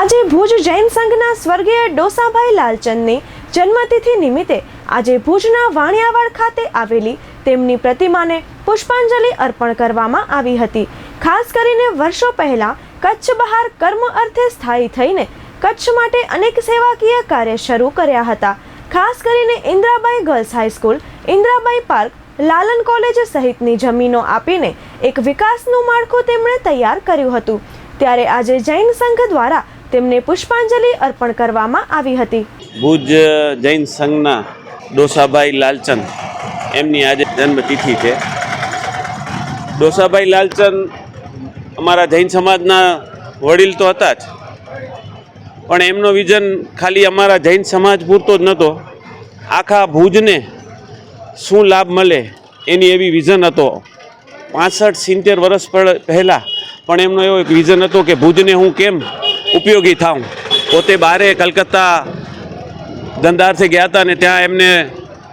આજે ભુજ જૈન સંઘના સ્વર્ગીય ડોસાભાઈ લાલચંદની જન્મતિથિ નિમિત્તે આજે ભુજના વાણિયાવાડ ખાતે આવેલી તેમની પ્રતિમાને પુષ્પાંજલિ અર્પણ કરવામાં આવી હતી. ખાસ કરીને વર્ષો પહેલા કચ્છ બહાર કર્મ અર્થે સ્થાયી થઈને કચ્છ માટે અનેક સેવાકીય કાર્ય શરૂ કર્યા હતા. ખાસ કરીને Indrabai girls high school Indrabai park, Lalan college સહિતની જમીનો આપીને એક વિકાસનું માળખું તેમણે તૈયાર કર્યું હતું. ત્યારે આજે જૈન સંઘ દ્વારા તેમને પુષ્પાંજલિ અર્પણ કરવામાં આવી હતી. ભુજ જૈન સંઘના ડોસાભાઈ લાલચંદ, એમની આજે જન્મતિથિ છે. ડોસાભાઈ લાલચંદ અમારા જૈન સમાજના વડીલ તો હતા જ, પણ એમનો વિઝન ખાલી અમારા જૈન સમાજ પૂરતો જ નહોતો. આખા ભુજને શું લાભ મળે એની એવી વિઝન હતો. પાસઠ સિત્તેર વર્ષ પહેલાં પણ એમનો એવો એક વિઝન હતો કે ભુજને હું કેમ ઉપયોગી થાઉં. પોતે બારે કલકત્તા ધંધાર્થે ગયા હતા ને ત્યાં એમને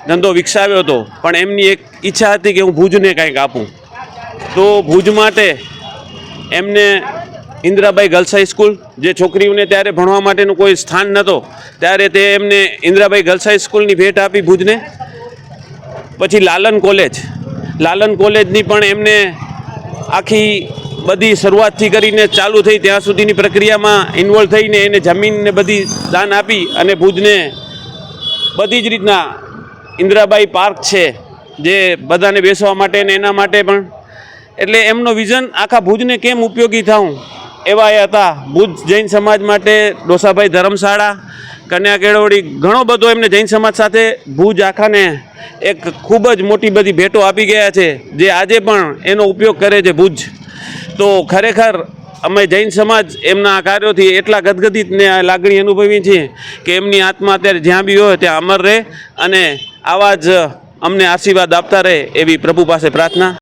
ધંધો વિકસાવ્યો હતો. પણ એમની એક ઈચ્છા હતી કે હું ભુજને કંઈક આપું. તો ભુજ માટે એમને ઇન્દિરાબાઈ ગર્લ્સ હાઈસ્કૂલ જે છોકરીઓને ત્યારે ભણવા માટેનું કોઈ સ્થાન નહોતો, ત્યારે તે એમને ઇન્દિરાબાઈ ગર્લ્સ હાઈસ્કૂલની ભેટ આપી ભુજને. પછી લાલન કોલેજ. લાલન કોલેજની પણ એમને આખી બધી શરૂઆતથી કરીને ચાલુ થઈ ત્યાં સુધીની પ્રક્રિયામાં ઇન્વોલ્વ થઈને એને જમીનને બધી દાન આપી અને ભુજને બધી જ રીતના ઇન્દિરાબાઈ પાર્ક છે, જે બધાને બેસવા માટે ને એના માટે પણ. એટલે એમનો વિઝન આખા ભુજને કેમ ઉપયોગી થાઉં? એવા એ હતા ભુજ જૈન સમાજ માટે ડોસાભાઈ ધર્મશાળા, કન્યા કેળવડી, ઘણો બધો એમને જૈન સમાજ સાથે ભુજ આખાને એક ખૂબ જ મોટી બધી ભેટો આપી ગયા છે, જે આજે પણ એનો ઉપયોગ કરે છે ભુજ. તો ખરેખર અમે જૈન સમાજ એમના કાર્યોથી એટલા ગદગદિત ને લાગણી અનુભવી છીએ કે એમની આત્મા અત્યારે જ્યાં બી હોય ત્યાં અમર રહે અને આવા જ અમને આશીર્વાદ આપતા રહે એવી પ્રભુ પાસે પ્રાર્થના.